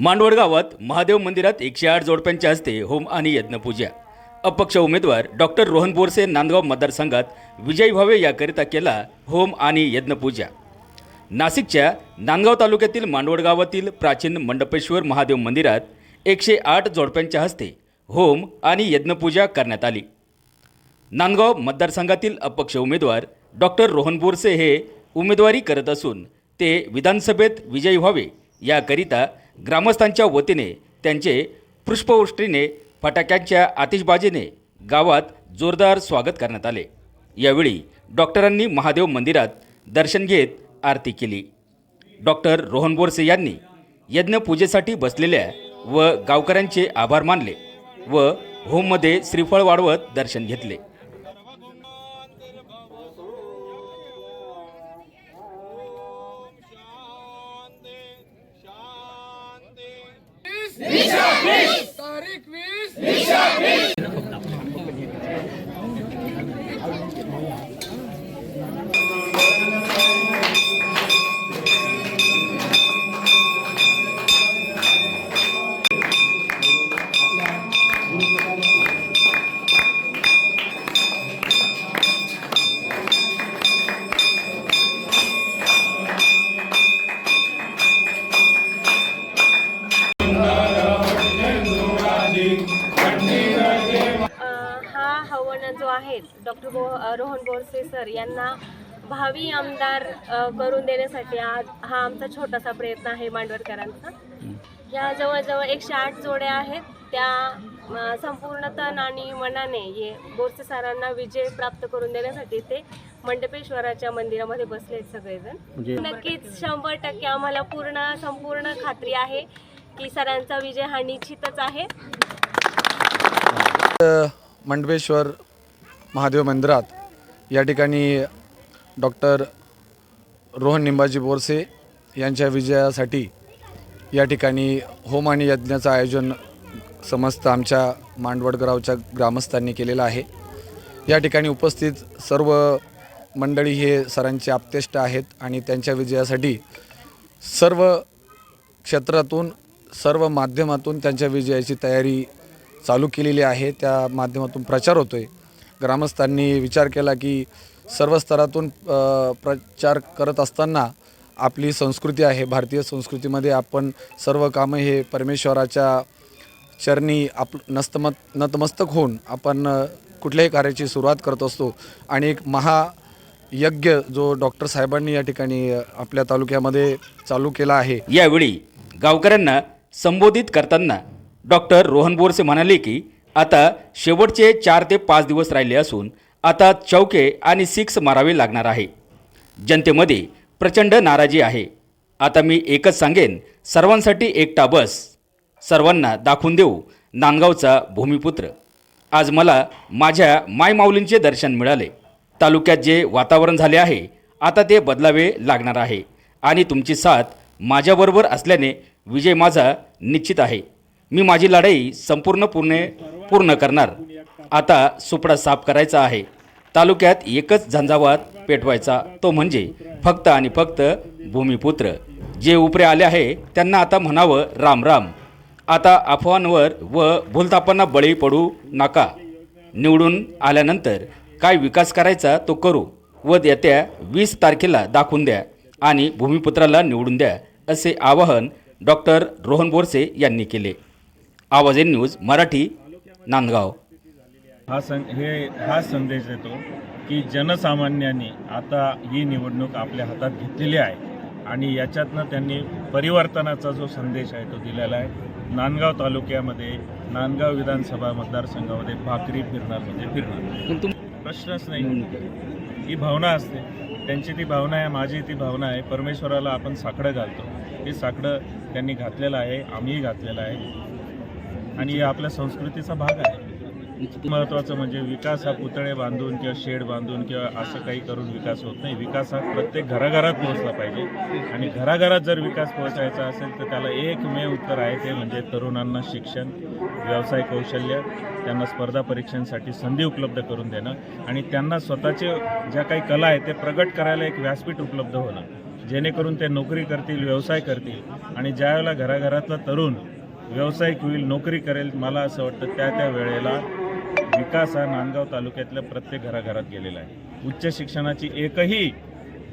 मांडवड गावात महादेव मंदिरात एकशे आठ जोडप्यांच्या हस्ते होम आणि यज्ञपूजा. अपक्ष उमेदवार डॉक्टर रोहन बोरसे नांदगाव मतदारसंघात विजयी व्हावे याकरिता केला होम आणि यज्ञपूजा. नाशिकच्या नांदगाव तालुक्यातील मांडवड गावातील प्राचीन मंडपेश्वर महादेव मंदिरात एकशे आठ जोडप्यांच्या हस्ते होम आणि यज्ञपूजा करण्यात आली. नांदगाव मतदारसंघातील अपक्ष उमेदवार डॉक्टर रोहन बोरसे हे उमेदवारी करत असून ते विधानसभेत विजयी व्हावे याकरिता ग्रामस्थांच्या वतीने त्यांचे पुष्पवृष्टीने फटाक्यांच्या आतिषबाजीने गावात जोरदार स्वागत करण्यात आले. यावेळी डॉक्टरांनी महादेव मंदिरात दर्शन घेत आरती केली. डॉक्टर रोहन बोरसे यांनी यज्ञपूजेसाठी बसलेल्या व गावकऱ्यांचे आभार मानले व होममध्ये श्रीफळ वाढवत दर्शन घेतले. Bicha, é bicha! हवन जो आहे डॉक्टर बो रोहन बोरसे सर यांना भावी आमदार करून देण्यासाठी आज हा आमचा छोटासा प्रयत्न आहे मांडवरकरांचा. ह्या जवळजवळ एकशे आठ जोड्या आहेत. त्या संपूर्ण तन आणि मनाने हे बोरसे सरांना विजय प्राप्त करून देण्यासाठी ते मंडपेश्वराच्या मंदिरामध्ये बसले आहेत सगळेजण. नक्कीच शंभर टक्के आम्हाला पूर्ण संपूर्ण खात्री आहे की सरांचा विजय हा निश्चितच आहे. मंडपेश्वर महादेव मंदिरात. या ठिकाणी डॉक्टर रोहन निंबाजी बोरसे यांच्या विजयासाठी या ठिकाणी होम आणि यज्ञाचं आयोजन समस्त आमच्या मांडवडगावच्या ग्रामस्थांनी केलेलं आहे. या ठिकाणी उपस्थित सर्व मंडळी हे सरांचे आप्तेष्ट आहेत आणि त्यांच्या विजयासाठी सर्व क्षेत्रातून सर्व माध्यमातून त्यांच्या विजयाची तयारी चालू केलेली आहे. त्या माध्यमातून प्रचार होतो आहे ग्रामस्थांनी विचार केला की सर्व स्तरातून प्रचार करत असताना आपली संस्कृती आहे. भारतीय संस्कृतीमध्ये आपण सर्व कामं हे परमेश्वराच्या चरणी आप नस्तमत नतमस्तक होऊन आपण कुठल्याही कार्याची सुरुवात करत असतो. आणि एक महायज्ञ जो डॉक्टर साहेबांनी या ठिकाणी आपल्या तालुक्यामध्ये चालू केला आहे. यावेळी गावकऱ्यांना संबोधित करताना डॉक्टर रोहन बोरसे म्हणाले की आता शेवटचे चार ते पाच दिवस राहिले असून आता चौके आणि सिक्स मारावे लागणार आहे. जनतेमध्ये प्रचंड नाराजी आहे. आता मी एकच सांगेन सर्वांसाठी एकटा बस. सर्वांना दाखवून देऊ नांदगावचा भूमिपुत्र. आज मला माझ्या मायमाऊलींचे दर्शन मिळाले. तालुक्यात जे वातावरण झाले आहे आता ते बदलावे लागणार आहे. आणि तुमची साथ माझ्याबरोबर असल्याने विजय माझा निश्चित आहे. मी माझी लढाई संपूर्ण पूर्ण पूर्ण करणार. आता सुपडा साफ करायचा आहे. तालुक्यात एकच झंझावात पेटवायचा तो म्हणजे फक्त आणि फक्त भूमिपुत्र. जे उपरे आले आहे त्यांना आता म्हणावं राम राम. आता अफवांवर व भूलतापांना बळी पडू नका. निवडून आल्यानंतर काय विकास करायचा तो करू व येत्या वीस तारखेला दाखवून द्या आणि भूमिपुत्राला निवडून द्या असे आवाहन डॉक्टर रोहन बोरसे यांनी केले. आवाज एन न्यूज मराठी नांदगाव. हा सं हे हा संदेश देतो की जनसामान्यांनी आता ही निवडणूक आपल्या हातात घेतलेली आहे आणि याच्यातनं त्यांनी परिवर्तनाचा जो संदेश आहे तो दिलेला आहे. नांदगाव तालुक्यामध्ये नांदगाव विधानसभा मतदारसंघामध्ये भाकरी फिरणार म्हणजे फिरणार. प्रश्नच नाही. ही भावना असते. त्यांची ती भावना आहे माझी ती भावना आहे. परमेश्वराला आपण साकडं घालतो. हे साकडं त्यांनी घातलेलं आहे आम्हीही घातलेलं आहे. आणि आपल्या संस्कृतीचा भाग आहे. महत्त्वाचं म्हणजे विकास हा पुतळे बांधून किंवा शेड बांधून किंवा असं काही करून विकास होत नाही. विकास हा प्रत्येक घराघरात पोहोचला पाहिजे. आणि घराघरात जर विकास पोहोचायचा असेल तर त्याला एकमेव उत्तर आहे ते म्हणजे तरुणांना शिक्षण व्यवसाय कौशल्य त्यांना स्पर्धा परीक्षांसाठी संधी उपलब्ध करून देणं आणि त्यांना स्वतःचे ज्या काही कला आहे ते प्रगट करायला एक व्यासपीठ उपलब्ध होणं. जेणेकरून ते नोकरी करतील व्यवसाय करतील आणि ज्यावेळेला घराघरातला तरुण व्यावसायिक होईल नोकरी करेल मला असं वाटतं त्या त्या वेळेला विकास हा नांदगाव तालुक्यातल्या प्रत्येक घराघरात गेलेला आहे. उच्च शिक्षणाची एकही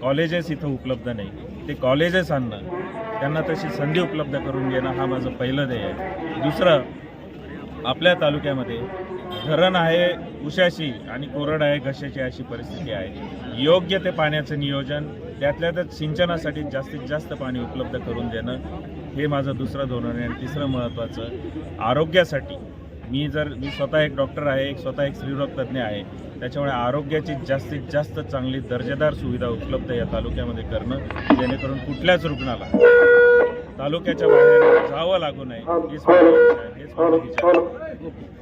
कॉलेजेस इथं उपलब्ध नाही. ते कॉलेजेस आणणं त्यांना तशी संधी उपलब्ध करून घेणं हा माझं पहिलं ध्येय आहे. दुसरं आपल्या तालुक्यामध्ये धरण आहे उशाशी आणि कोरड आहे घशाची अशी परिस्थिती आहे. योग्य ते पाण्याचं नियोजन त्यातल्या त्यात सिंचनासाठी जास्तीत जास्त पाणी उपलब्ध करून देणं हे माझं दुसरं धोरण आहे आणि तिसरं महत्त्वाचं आरोग्यासाठी. मी जर मी स्वतः एक डॉक्टर आहे एक स्वतः एक स्त्रीरोग तज्ज्ञ आहे. त्याच्यामुळे आरोग्याची जास्तीत जास्त चांगली दर्जेदार सुविधा उपलब्ध या तालुक्यामध्ये करणं जेणेकरून कुठल्याच रुग्णाला तालुक्याच्या बाहेर जावं लागू नये. हेच हेच